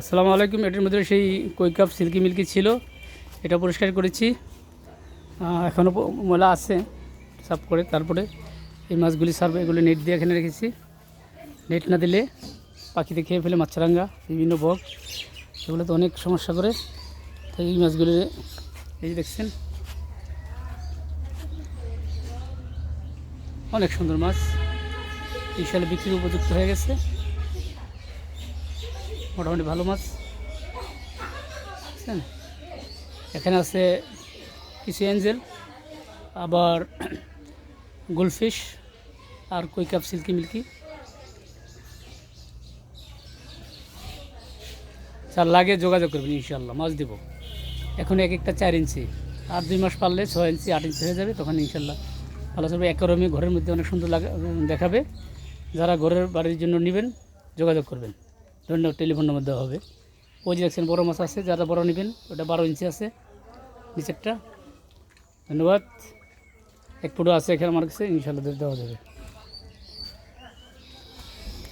আসসালামু আলাইকুম, এটার মধ্যে সেই কৈকাপ সিল্কি মিল্কি ছিল, এটা পরিষ্কার করেছি। এখনও ময়লা আছে, সাফ করে তারপরে এই মাছগুলি সার্ভ এগুলো নেট দিয়ে এখানে রেখেছি। নেট না দিলে পাখিতে খেয়ে ফেলে মাছরাঙ্গা বিভিন্ন বক এগুলো তো অনেক সমস্যা করে। তাই এই মাছগুলি এই যে দেখছেন, অনেক সুন্দর মাছ সালে বিক্রির উপযুক্ত হয়ে গেছে। মোটামুটি ভালো মাছ। বুঝছেন? এখানে আছে কিছু অ্যাঞ্জেল আবার গোলফিশ আর কৈকাপ সিল্কি মিল্কি। যার লাগে যোগাযোগ করবেন ইনশাল্লাহ মাছ দেবো। এখন এক একটা চার ইঞ্চি। আর দুই মাস পারলে ছয় ইঞ্চি, আট ইঞ্চি হয়ে যাবে, তখন ইনশাল্লাহ ভালো চলবে। একরমই ঘরের মধ্যে অনেক সুন্দর লাগা দেখাবে। যারা ঘরের বাড়ির জন্য নেবেন, যোগাযোগ করবেন। ধন্যবাদ টেলিফোন নম্বর দেওয়া হবে। ওই যে দেখছেন, বড়ো মাছ আছে, যারা বড় নেবেন, ওটা বারো ইঞ্চি আছে, নিচেরটা। ধন্যবাদ। এক ফুটো আছে এখানে আমার কাছে, ইনশাল্লাহ দেওয়া যাবে।